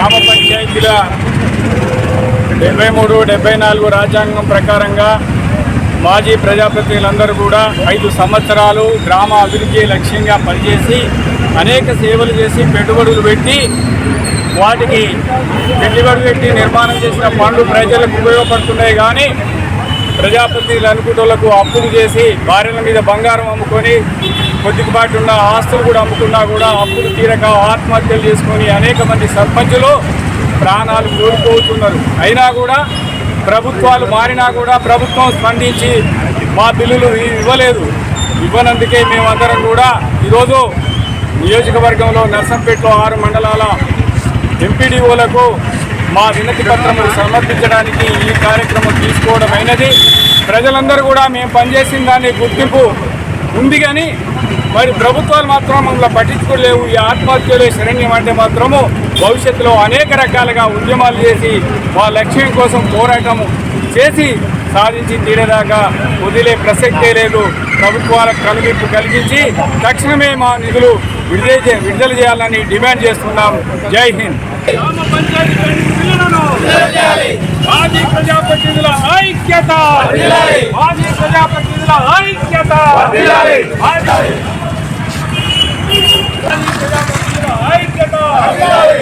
గ్రామ పంచాయతీల డెబ్బై మూడు డెబ్బై నాలుగు రాజ్యాంగం ప్రకారంగా మాజీ ప్రజాప్రతినిధులందరూ కూడా ఐదు సంవత్సరాలు గ్రామ అభివృద్ధి లక్ష్యంగా పనిచేసి అనేక సేవలు చేసి పెట్టుబడులు పెట్టి వాటికి పెట్టుబడి పెట్టి నిర్మాణం చేసిన పనులు ప్రజలకు ఉపయోగపడుతున్నాయి కానీ ప్రజాప్రతినిధులు అనుకుంటులకు అప్పులు చేసి భార్యల మీద బంగారం అమ్ముకొని కొద్దిపాటు ఉన్న ఆస్తులు కూడా అమ్ముకున్నా కూడా అప్పులు తీరక ఆత్మహత్యలు చేసుకొని అనేక మంది సర్పంచులు ప్రాణాలు కోల్పోతున్నారు. అయినా కూడా ప్రభుత్వాలు మారినా కూడా ప్రభుత్వం స్పందించి మా బిల్లులు ఇవ్వలేదు. ఇవ్వనందుకే మేమందరం కూడా ఈరోజు నియోజకవర్గంలో నర్సంపేటలో ఆరు మండలాల ఎంపీడీఓలకు మా వినతి పత్రములు సమర్పించడానికి ఈ కార్యక్రమం తీసుకోవడం అయినది. ప్రజలందరూ కూడా మేము పనిచేసిన దాన్ని గుర్తింపు ఉంది కానీ మరి ప్రభుత్వాలు మాత్రం మమ్మల్ని పట్టించుకోలేవు. ఈ ఆత్మహత్యలే శరణ్యం అంటే మాత్రము భవిష్యత్తులో అనేక రకాలుగా ఉద్యమాలు చేసి మా లక్ష్యం కోసం పోరాటం చేసి సాధించి తీరేదాకా వదిలే ప్రసక్తే లేదు. ప్రభుత్వాలకు కనువిప్పు కలిగించి తక్షణమే మా నిధులు విడుదల చే- విడుదల చేయాలని డిమాండ్ చేస్తున్నాం. జై హింద్. ఐక్యత మాజీ ప్రజాప్రతినిధుల ఐక్యత.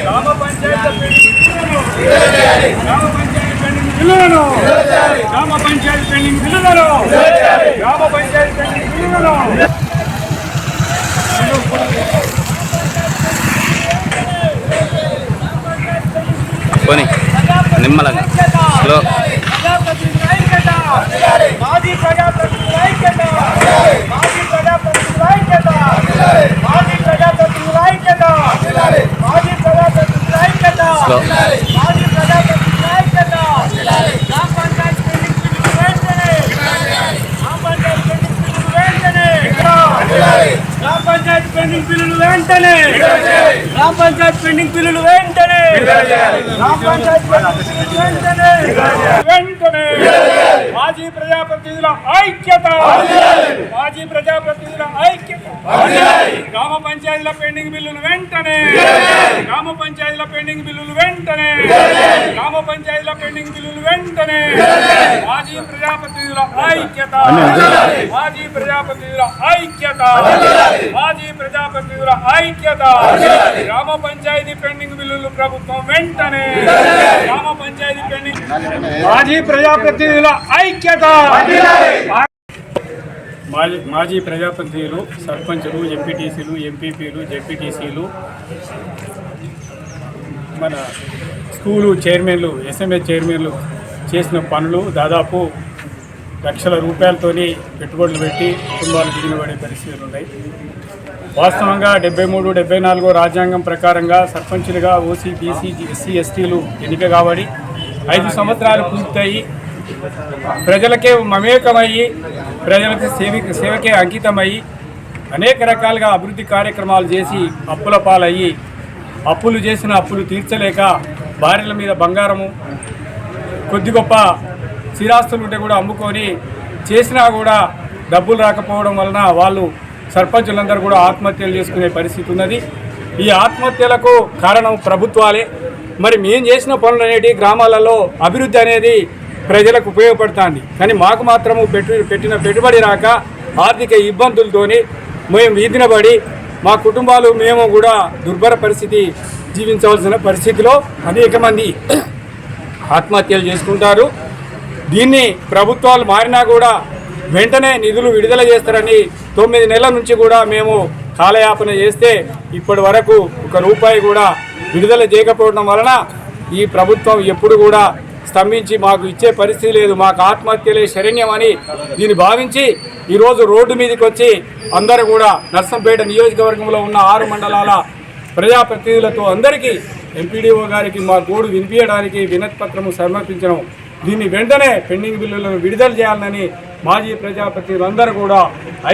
గ్రామ పంచాయతీ గ్రామ పంచాయతీ బిల్లులను గ్రామ పంచాయతీ పెండింగ్ బిల్లులను గ్రామ పంచాయతీ పెండింగ్ బిల్లులను పోనీ నిమ్మలంగా స్లో మాజీ ప్రజాప్రతినిధుల ఐక్యత మాజీ ప్రజాప్రతినిధుల ఐక్యత మాజీ ప్రజాప్రతినిధుల ఐక్యత మాజీ ప్రజాప్రతినిధుల ఐక్యత స్లో మాజీ ప్రజాప్రతినిధుల ఐక్యత గ్రామ పంచాయతీ పెండింగ్ బిల్లులు వెంటనే గ్రామ పంచాయతీ పెండింగ్ బిల్లులు వెంటనే గ్రామ పంచాయతీ పెండింగ్ బిల్లులు వెంటనే! గ్రామ పంచాయతీ పెండింగ్ బిల్లులు వెంటనే! గ్రామ పంచాయతీ వెంటనే వెంటనే! మాజీ ప్రజాప్రతినిధుల ఐక్యత! మాజీ ప్రజాప్రతినిధుల ఐక్యత! గ్రామ పంచాయతీల పెండింగ్ బిల్లులు వెంటనే! గ్రామ పంచాయతీల పెండింగ్ బిల్లులు వెంటనే! గ్రామ పంచాయతీల పెండింగ్ బిల్లులు వెంటనే! మాజీ ప్రజాప్రతినిధుల ఐక్యత! మాజీ ప్రజా ప్రజాప్రతినిధుల ఐక్యత. మాజీ ప్రజాప్రతినిధుల ఐక్యత. గ్రామ పంచాయతీ పెండింగ్ బిల్లులు ప్రభుత్వం వెంటనే. గ్రామ పంచాయతీ పెండింగ్ మాజీ ప్రజాప్రతినిధుల ఐక్యత. మాజీ మాజీ ప్రజాప్రతినిధులు సర్పంచులు ఎంపీటీసీలు ఎంపీపీలు జెడ్పీటీసీలు మన స్కూలు చైర్మన్లు ఎస్ఎంఎస్ చైర్మన్లు చేసిన పనులు దాదాపు లక్షల రూపాయలతోని పెట్టుబడులు పెట్టి కుటుంబాలు దిగినబడే పరిస్థితులు ఉన్నాయి. వాస్తవంగా డెబ్బై మూడు డెబ్బై నాలుగో రాజ్యాంగం ప్రకారంగా సర్పంచులుగా ఓసీ బీసీ ఎస్సీ ఎస్టీలు ఎన్నిక కాబడి ఐదు సంవత్సరాలు పూర్తయి ప్రజలకే మమేకమయ్యి ప్రజలకు సేవి సేవకే అంకితమయ్యి అనేక రకాలుగా అభివృద్ధి కార్యక్రమాలు చేసి అప్పుల పాలయ్యి అప్పులు చేసిన అప్పులు తీర్చలేక భార్యల మీద బంగారము కొద్ది గొప్ప స్థిరాస్తులు ఉంటే కూడా అమ్ముకొని చేసినా కూడా డబ్బులు రాకపోవడం వలన వాళ్ళు సర్పంచులందరూ కూడా ఆత్మహత్యలు చేసుకునే పరిస్థితి ఉన్నది. ఈ ఆత్మహత్యలకు కారణం ప్రభుత్వాలే. మరి మేము చేసిన పనులు అనేటి గ్రామాలలో అభివృద్ధి అనేది ప్రజలకు ఉపయోగపడుతుంది. కానీ మాకు మాత్రము పెట్టు పెట్టిన పెట్టుబడి రాక ఆర్థిక ఇబ్బందులతోని మేము వీధిన పడి మా కుటుంబాలు మేము కూడా దుర్భర పరిస్థితి జీవించవలసిన పరిస్థితిలో అనేక మంది ఆత్మహత్యలు చేసుకుంటారు. దీన్ని ప్రభుత్వాలు మారినా కూడా వెంటనే నిధులు విడుదల చేస్తారని తొమ్మిది నెలల నుంచి కూడా మేము కాలయాపన చేస్తే ఇప్పటి వరకు ఒక రూపాయి కూడా విడుదల చేయకపోవడం వలన ఈ ప్రభుత్వం ఎప్పుడు కూడా స్తంభించి మాకు ఇచ్చే పరిస్థితి లేదు. మాకు ఆత్మహత్యలే శరణ్యం అని దీన్ని భావించి ఈరోజు రోడ్డు మీదకి వచ్చి అందరూ కూడా నర్సంపేట నియోజకవర్గంలో ఉన్న ఆరు మండలాల ప్రజాప్రతినిధులతో అందరికీ ఎంపీడీఓ గారికి మా గోడు వినిపించడానికి వినతి పత్రము సమర్పించడం దీన్ని వెంటనే పెండింగ్ బిల్లులను విడుదల చేయాలని మాజీ ప్రజాప్రతినిధులందరూ కూడా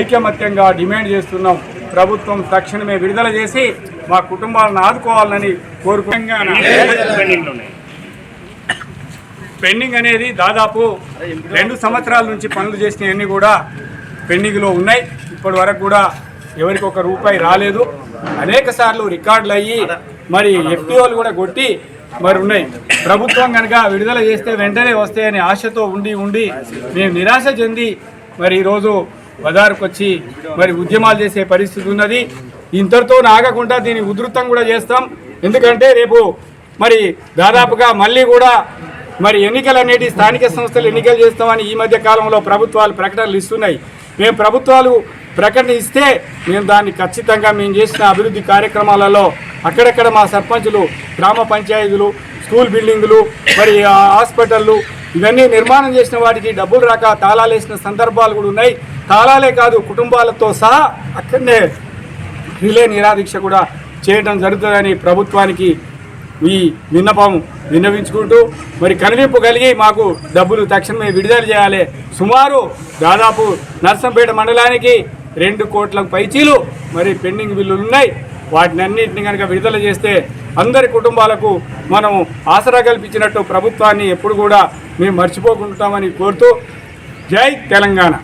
ఐకమత్యంగా డిమాండ్ చేస్తున్నాం. ప్రభుత్వం తక్షణమే విడుదల చేసి మా కుటుంబాలను ఆదుకోవాలని కోరుకుంటున్నాను పెండింగ్ అనేది దాదాపు రెండు సంవత్సరాల నుంచి పనులు చేసినవన్నీ కూడా పెండింగ్లో ఉన్నాయి. ఇప్పటి వరకు కూడా ఎవరికి ఒక రూపాయి రాలేదు. అనేక సార్లు రికార్డులు అయ్యి మరి ఎఫ్టీఓలు కూడా కొట్టి మరి ఉన్నాయి. ప్రభుత్వం కనుక విడుదల చేస్తే వెంటనే వస్తాయనే ఆశతో ఉండి ఉండి మేము నిరాశ చెంది మరి ఈరోజు బజారుకు వచ్చి మరి ఉద్యమాలు చేసే పరిస్థితి ఉన్నది. ఇంతటితో ఆగకుండా దీన్ని ఉధృతం కూడా చేస్తాం. ఎందుకంటే రేపు మరి దాదాపుగా మళ్ళీ కూడా మరి ఎన్నికలు అనేటి స్థానిక సంస్థలు ఎన్నికలు చేస్తామని ఈ మధ్య కాలంలో ప్రభుత్వాలు ప్రకటనలు ఇస్తున్నాయి. మేము ప్రభుత్వాలు ప్రకటన ఇస్తే మేము దాన్ని ఖచ్చితంగా మేము చేసిన అభివృద్ధి కార్యక్రమాలలో అక్కడక్కడ మా సర్పంచులు గ్రామ పంచాయతీలు స్కూల్ బిల్డింగులు మరి హాస్పిటళ్ళు ఇవన్నీ నిర్మాణం చేసిన వాటికి డబ్బులు రాక తాళాలు వేసిన సందర్భాలు కూడా ఉన్నాయి. తాళాలే కాదు కుటుంబాలతో సహా అక్కడనే రిలే నిరాదీక్ష కూడా చేయడం జరుగుతుందని ప్రభుత్వానికి ఈ విన్నపం విన్నవించుకుంటూ మరి కనువింపు కలిగి మాకు డబ్బులు తక్షణమే విడుదల చేయాలి. సుమారు దాదాపు నర్సంపేట మండలానికి రెండు కోట్లకు పైచీలు మరి పెండింగ్ బిల్లులు ఉన్నాయి. వాటిని అన్నింటిని కనుక విడుదల చేస్తే అందరి కుటుంబాలకు మనం ఆసరా కల్పించినట్టు ప్రభుత్వాన్ని ఎప్పుడు కూడా మేము మర్చిపోకుంటామని కోరుతూ జై తెలంగాణ.